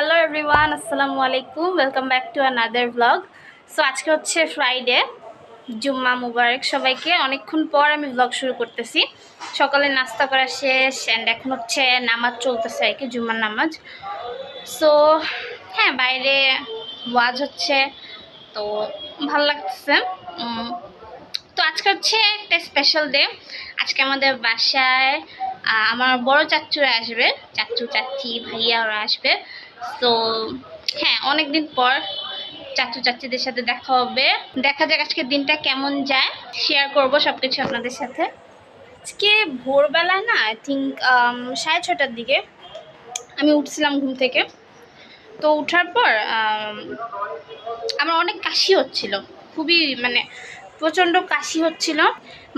Hello everyone আসসালামু আলাইকুম welcome back to another vlog so আজকে হচ্ছে ফ্রাইডে জুম্মা মুবারক সবাইকে। অনেকক্ষণ পর আমি ব্লগ শুরু করতেছি। সকালে নাস্তা করা শেষ অ্যান্ড এখন হচ্ছে নামাজ চলতেছে আর কি, জুম্মার নামাজ। সো হ্যাঁ বাইরে ওয়াজ হচ্ছে, তো ভালো লাগতেছে। তো আজকে হচ্ছে একটা স্পেশাল ডে আজকে আমাদের বাসায় আমার বড় চাচ্চুরা আসবে চাচ্চু চাচ্চি ভাইয়া ওরা আসবে। তো হ্যাঁ অনেক দিন পর চাচু চাচিদের সাথে দেখা হবে। দেখা যাক আজকে দিনটা কেমন যায়। শেয়ার করব সব কিছু আপনাদের সাথে। আজকে ভোরবেলায় না আই থিঙ্ক সাড়ে ছটার দিকে আমি উঠছিলাম ঘুম থেকে। তো ওঠার পর আমার অনেক কাশি হচ্ছিল। খুবই মানে প্রচণ্ড কাশি হচ্ছিল।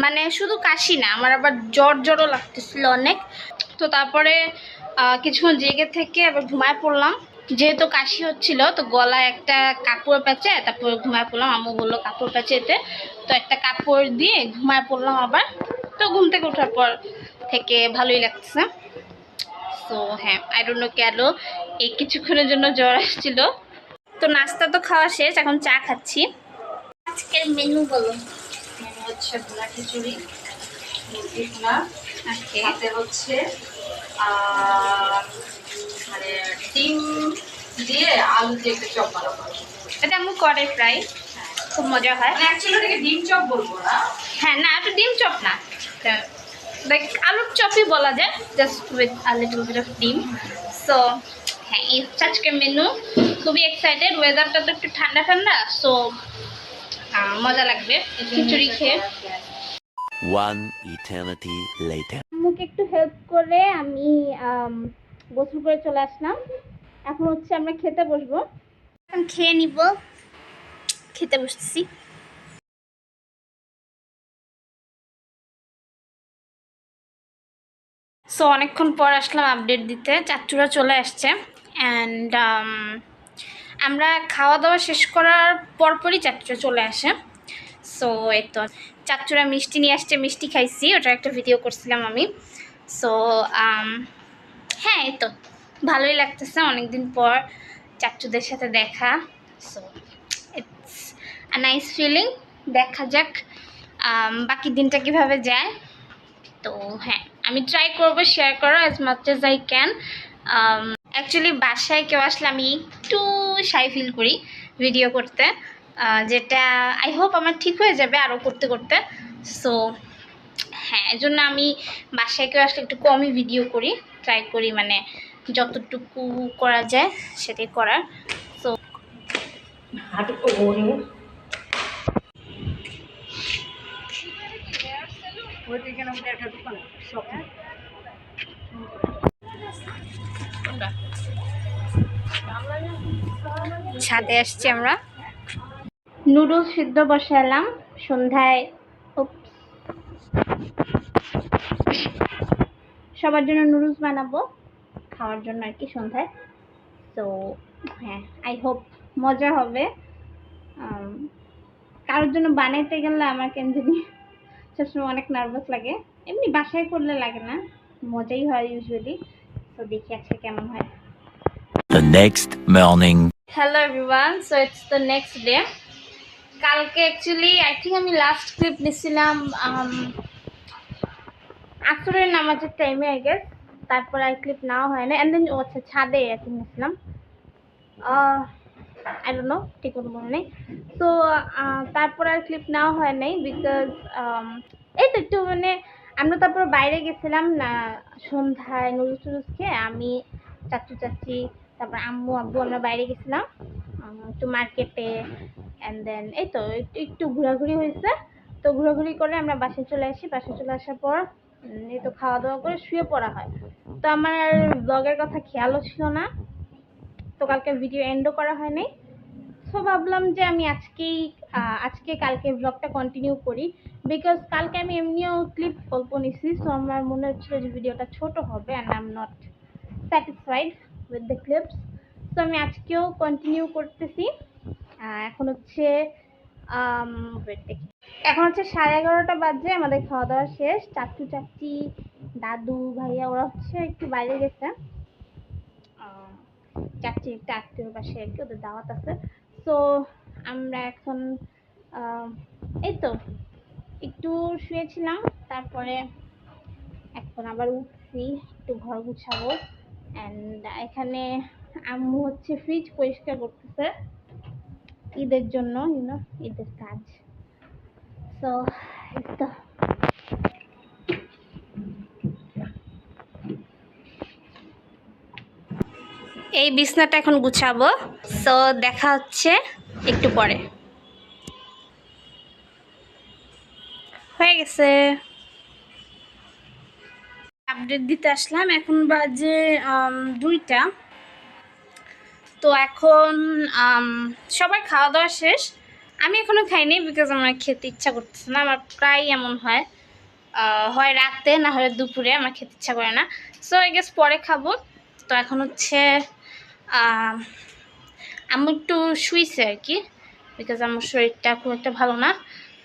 মানে শুধু কাশি না, আমার আবার জ্বর জ্বরও লাগতেছিল অনেক। তো তারপরে কিছুক্ষণ জেগে থেকে আবার ঘুমায় পড়লাম। যেহেতু কাশি হচ্ছিল তো গলায় একটা কাপড় প্যাঁচে তারপর ঘুমায় পড়লাম। আম্মু বলল কাপড় প্যাঁচেতে তো একটা কাপড় দিয়ে ঘুমায় পড়লাম আবার। তো ঘুম থেকে ওঠার পর থেকে ভালোই লাগছে। তো হ্যাঁ আই ডোন্ট নো কেন এই কিছুক্ষণের জন্য জ্বর আসছিল। তো নাস্তা তো খাওয়া শেষ এখন চা খাচ্ছি। আজকের মেনু বলো। মেনু হচ্ছে ভুনা খিচুড়ি মুরগি হচ্ছে মানে ডিম দিয়ে আলু দিয়ে একটা চপ বানাবো এটা আমি করে। প্রায় খুব মজা হয়। মানে অ্যাকচুয়ালি ডিম চপ বলব না। হ্যাঁ না ডিম চপ না। লাইক আলুর চপই বলা যায় just with a little bit of ডিম। সো হ্যাঁ এই হচ্ছে আজকের মেনু খুবই এক্সাইটেড ওয়েদারটা তো একটু ঠান্ডা ঠান্ডা সো মজা লাগবে। খিচুড়ি খেয়ে। One eternity later. আম্মুকে একটু হেল্প করে আমি আম, গোসল করে চলে আসলাম। এখন হচ্ছে আমরা খেতে বসবো। এখন খেয়ে নিব। খেতে বসতেছি সো অনেকক্ষণ পর আসলাম আপডেট দিতে। চাচুরা চলে আসছে। অ্যান্ড আমরা খাওয়া দাওয়া শেষ করার পরপরই চাচুরা চলে আসে। সো এই তো চাচুরা মিষ্টি নিয়ে আসছে মিষ্টি খাইছি ওটার একটা ভিডিও করছিলাম আমি। সো হ্যাঁ এই তো ভালোই লাগতেছে অনেকদিন পর চাচুদের সাথে দেখা। So it's a nice feeling দেখা যাক um, বাকি দিনটা কীভাবে যায়। তো হ্যাঁ আমি ট্রাই করব শেয়ার করা as much as I can actually বাসায় কেউ আসলে আমি একটু শাই ফিল করি ভিডিও করতে। যেটা আই হোপ আমার ঠিক হয়ে যাবে আরও করতে করতে সো হ্যাঁ এজন্য আমি বাসায় কেউ আসলে একটু কমই ভিডিও করি ট্রাই করি মানে যতটুকু করা যায় সেটাই করার সো। ছাদে আসছি আমরা নুডলস সিদ্ধ বসালাম সন্ধ্যায়. সবার জন্য নুডলস বানাবো খাওয়ার জন্য আর কি সন্ধ্যায়। তো হ্যাঁ আই হোপ মজা হবে। কারোর জন্য বানাইতে গেলে আমার কেন জানি সবসময় অনেক নার্ভাস লাগে। এমনি বাসায় করলে লাগে না মজাই হয় ইউজুয়ালি তো দেখি আজকে কেমন হয়। The next morning. Hello everyone so it's the next day কালকে অ্যাকচুয়ালি আই থিঙ্ক আমি লাস্ট ক্লিপ নিছিলাম um, আসরের নামাজের টাইমে আই গেস তারপর আর ক্লিপ নাও হয় না অ্যান্ড দেন ও আচ্ছা ছাদে আই থিঙ্ক নিছিলাম আই ডোন্ট নো ঠিক মতো মনে নেই। তো তারপর আর ক্লিপ নেওয়া হয় নাই বিকজ এই তো একটু মানে আমরা তারপর বাইরে গেছিলাম না সন্ধ্যায় নুডলস টুডলস খেয়ে আমি চাচু চাচি তারপর আম্মু আব্বু আমরা বাইরে গেছিলাম একটু মার্কেটে অ্যান্ড দেন এই তো একটু ঘোরাঘুরি হয়েছে। তো ঘোরাঘুরি করে আমরা বাসায় চলে আসি। বাসায় চলে আসার পর এই তো খাওয়া দাওয়া করে শুয়ে পড়া হয়। তো আমার ব্লগের কথা খেয়ালও ছিল না। তো কালকে ভিডিও এন্ডও করা হয়নি। সো ভাবলাম যে আমি আজকেই আজকে কালকে ব্লগটা কন্টিনিউ করি। বিকজ কালকে আমি এমনিও ক্লিপ অল্প নিছি। সো আমার মনে হচ্ছিল যে ভিডিওটা ছোট হবে and I am not satisfied with the clips তো আমি আজকেও কন্টিনিউ করতেছি। এখন হচ্ছে এখন হচ্ছে সাড়ে এগারোটা বাজে, আমাদের খাওয়া দাওয়া শেষ। চাচু চাচি দাদু, ভাইয়া, ওরা হচ্ছে একটু বাইরে গেছে। চাচির একটা আত্মীয়র পাশে আর কি, ওদের দাওয়াত আছে। তো আমরা এখন এই তো, একটু শুয়েছিলাম, তারপরে এখন আবার উঠছি, একটু ঘর গুছাবো। অ্যান্ড এখানে আম্মু হচ্ছে ফ্রিজ পরিষ্কার করতেছে। ঈদের জন্য ইউনো ঈদের কাজ। তো তো এই বিছনাটা এখন গুছাবো। তো দেখা হচ্ছে একটু পরে। হয়ে গেছে। আপডেট দিতে আসলাম। এখন বাজে দুইটা। তো এখন সবার খাওয়া দাওয়া শেষ। আমি এখনও খাইনি বিকজ আমার খেতে ইচ্ছা করতেছে না। আমার প্রায় এমন হয় হয় রাতে না হয় দুপুরে। আমার খেতে ইচ্ছা করে না। সো আই গেস পরে খাব। তো এখন হচ্ছে আম, একটু শুইছে আর কি বিকজ আমার শরীরটা খুব একটা ভালো না।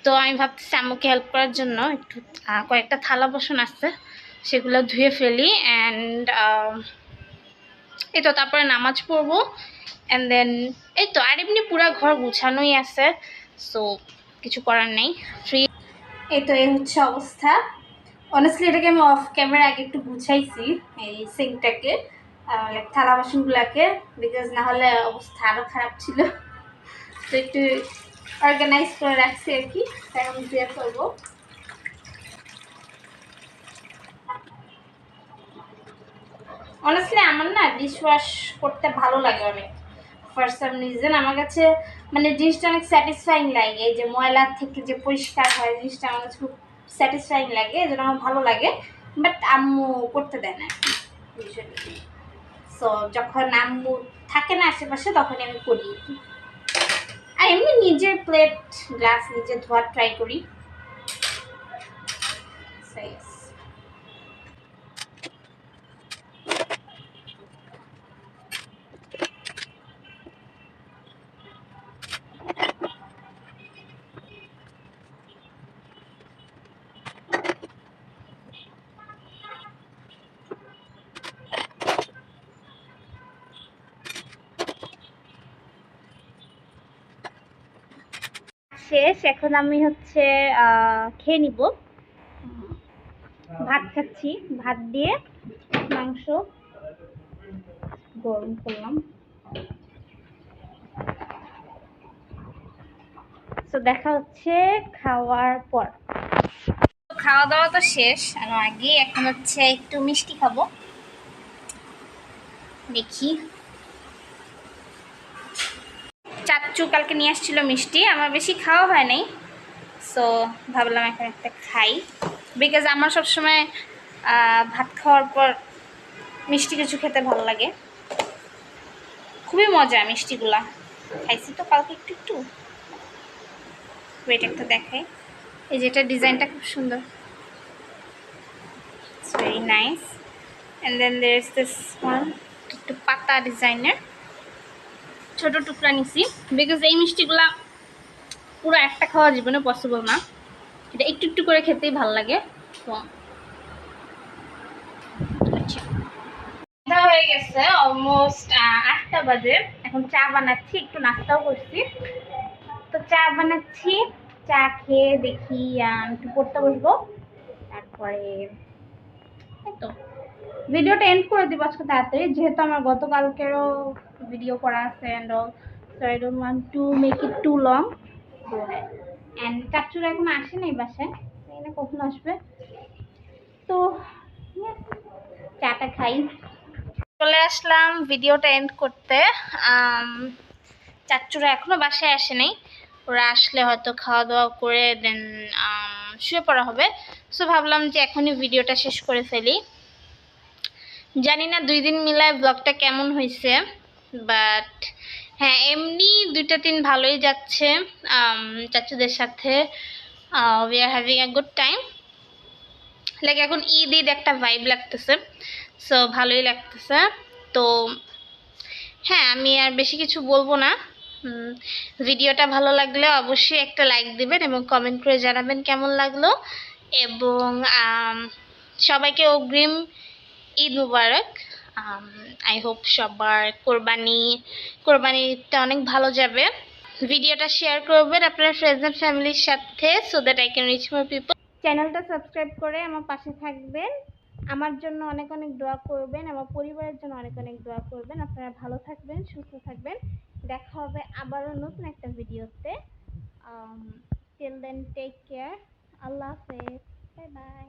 তো আমি ভাবতেছি আম্মুকে হেল্প করার জন্য একটু কয়েকটা থালা বাসন আছে সেগুলো ধুয়ে ফেলি অ্যান্ড এই তো তারপরে নামাজ পড়ব অ্যান্ড দেন এই তো আর এমনি পুরো ঘর গুছানোই আছে। সো কিছু করার নেই। ফ্রি এই তো এই হচ্ছে অবস্থা অনেস্টলি এটাকে আমি অফ ক্যামেরা আগে একটু গুছাইছি, এই সিঙ্কটাকে থালা বাসনগুলোকে বিকজ না হলে অবস্থা আরও খারাপ ছিল। তো একটু অর্গানাইজ করে রাখছি আর কি। এখন ধুয়ে ফেলব অনেস্টলি আমার না ডিশ ওয়াশ করতে ভালো লাগে অনেক। ফর সাম রিজন আমার কাছে মানে জিনিসটা অনেক স্যাটিসফাইং লাগে। এই যে ময়লার থেকে যে পরিষ্কার হয়, জিনিসটা আমার কাছে খুব স্যাটিসফাইং লাগে, এই জন্য আমার ভালো লাগে। বাট আম্মু করতে দেয় না। সো যখন আম্মু থাকে না আশেপাশে, তখনই আমি করি। আর এমনি নিজের প্লেট গ্লাস নিজে ধোয়ার ট্রাই করি So, yes. শেষ। এখন আমি হচ্ছে খেয়ে নিব। ভাত খাচ্ছি। ভাত দিয়ে মাংস গরম করলাম। তো দেখা হচ্ছে খাওয়ার পর। খাওয়া দাওয়া তো শেষ। আগে এখন হচ্ছে একটু মিষ্টি খাব। দেখি। চাচ্চু কালকে নিয়ে আসছিল মিষ্টি, আমার বেশি খাওয়া হয় নাই। সো ভাবলাম এখন একটা খাই। বিকজ আমার সবসময় ভাত খাওয়ার পর মিষ্টি কিছু খেতে ভালো লাগে। খুবই মজা মিষ্টিগুলা। খাইছি তো কালকে একটু একটু। ওয়েট একটা দেখাই। এই যেটা ডিজাইনটা খুব সুন্দর। It's very nice and then there is this one একটু পাতা ডিজাইনের ছোট টুকরা নিছি। বিকজ এই মিষ্টিগুলা পুরো একটা খাওয়া জীবনে পসিবল না। এটা একটু একটু করে খেতেই ভালো লাগে। তো আচ্ছা। হয়ে গেছে অলমোস্ট আটটা বাজে। এখন চা বানাচ্ছি, একটু নাস্তাও করছি। তো চা বানাচ্ছি, চা খেয়ে দেখি একটু পড়তে বসবো। তারপরে, এই তো। ভিডিওটা এন্ড করে দিব আজকে তাড়াতাড়ি যেহেতু আমার গতকালকেরও ভিডিও করা আছে and all so I don't want to make it too long and চাচুরা এখন আসে নাই বাসায় না কখন আসবে। তো চাটা খাই। চলে আসলাম ভিডিওটা এন্ড করতে। আম, এখনও এখনও বাসায় আসে নাই ওরা আসলে হয়তো খাওয়া দাওয়া করে দেন শুয়ে পড়া হবে। সো ভাবলাম যে এখনই ভিডিওটা শেষ করে ফেলি। জানি না দুই দিন মিলায় ব্লগটা কেমন হয়েছে বাট হ্যাঁ এমনি দুইটা দিন ভালোই যাচ্ছে আম, চাচুদের সাথে we are having a good time like এখন ঈদ ঈদ একটা ভাইব লাগতেছে সো ভালোই লাগতেছে তো হ্যাঁ আমি আর বেশি কিছু বলব না ভিডিওটা ভালো লাগলে অবশ্যই একটা লাইক দিবেন এবং কমেন্ট করে জানাবেন কেমন লাগল এবং সবাইকে অগ্রিম ঈদ মুবারক। আই হোপ সবার কোরবানি, কোরবানিটা অনেক ভালো যাবে। ভিডিওটা শেয়ার করবেন আপনার ফ্রেন্ডস অ্যান্ড ফ্যামিলির সাথে so that I can reach more people চ্যানেলটা সাবস্ক্রাইব করে আমার পাশে থাকবেন। আমার জন্য অনেক অনেক দোয়া করবেন, আমার পরিবারের জন্য অনেক অনেক দোয়া করবেন। আপনারা ভালো থাকবেন, সুস্থ থাকবেন। দেখা হবে আবারও নতুন একটা ভিডিওতে। টিল দেন টেক কেয়ার আল্লাহ হাফেজ বাই বাই